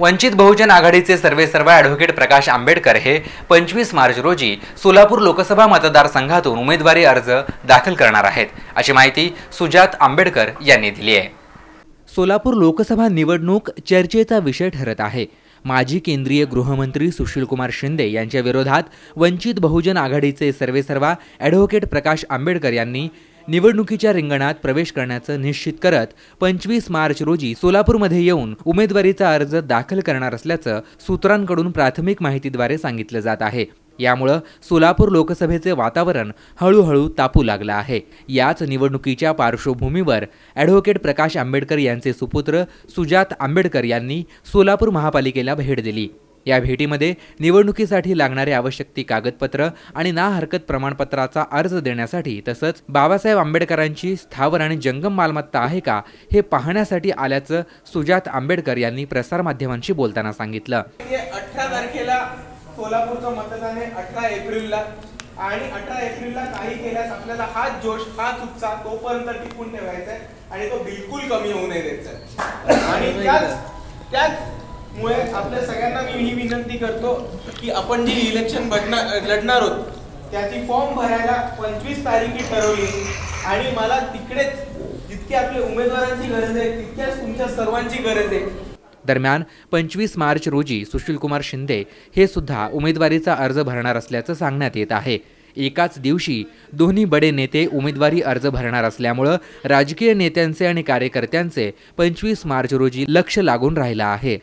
वंचित बहुजन आघाडीचे सर्वेसर्वा ॲडव्होकेट प्रकाश आंबेडकर हे पंचवीस मार्च रोजी सोलापूर लोकसभा मतदारसंघातून उमेदवारी अर्ज दाखल करणार आहेत अशी माहिती सुजात आंबेडकर यांनी दिली आहे. सोलापूर लोकसभा निवडणूक चर्चेचा विषय ठरत आहे. माजी केंद्रीय गृहमंत्री सुशीलकुमार शिंदे यांच्या विरोधात वंचित बहुजन आघाडीचे सर्वेसर्वा ॲडव्होकेट प्रकाश आंबेडकर यांनी निवडणुकीच्या रिंगणात प्रवेश करण्याचं निश्चित करत पंचवीस मार्च रोजी सोलापूरमध्ये येऊन उमेदवारीचा अर्ज दाखल करणार असल्याचं सूत्रांकडून प्राथमिक माहितीद्वारे सांगितलं जात आहे. यामुळं सोलापूर लोकसभेचे वातावरण हळूहळू तापू लागलं आहे. याच निवडणुकीच्या पार्श्वभूमीवर ॲडव्होकेट प्रकाश आंबेडकर यांचे सुपुत्र सुजात आंबेडकर यांनी सोलापूर महापालिकेला भेट दिली. या भेटीमध्ये निवडणुकीसाठी लागणारे आवश्यक ती कागदपत्र आणि ना हरकत प्रमाणपत्राचा अर्ज देण्यासाठी तसंच बाबासाहेब आंबेडकरांची स्थावर आणि जंगम मालमत्ता आहे का हे पाहण्यासाठी आल्याचं सुजात आंबेडकर यांनी प्रसारमाध्यमांशी बोलताना सांगितलं. अठरा तारखेला सोलापूरचं मतदान आहे अठरा एप्रिलला. आणि अठरा एप्रिलला काही केल्यास आपल्याला हाच जोश हाच उत्साह तोपर्यंत टिकून ठेवायचा आहे आणि तो बिलकुल कमी होऊ नये द्यायचा आणि त्याच त्याच मुळे आपल्या सगळ्यांना मी ही विनंती करतो की आपण जी इलेक्शन बदणार लढणार आहोत त्याची फॉर्म भरायला पंचवीस तारीखी ठरवली. आणि मला तिकडेच जितकी आपल्या उमेदवारांची गरज आहे तितक्याच तुमच्या सर्वांची गरज आहे. दरम्यान पंचवीस मार्च रोजी सुशीलकुमार शिंदे हे सुद्धा उमेदवारीचा अर्ज भरणार असल्याचं सांगण्यात येत आहे. एकाच दिवशी दोन्ही बडे नेते उमेदवारी अर्ज भरणार असल्यामुळं राजकीय नेत्यांचे आणि कार्यकर्त्यांचे पंचवीस मार्च रोजी लक्ष लागून राहिलं आहे.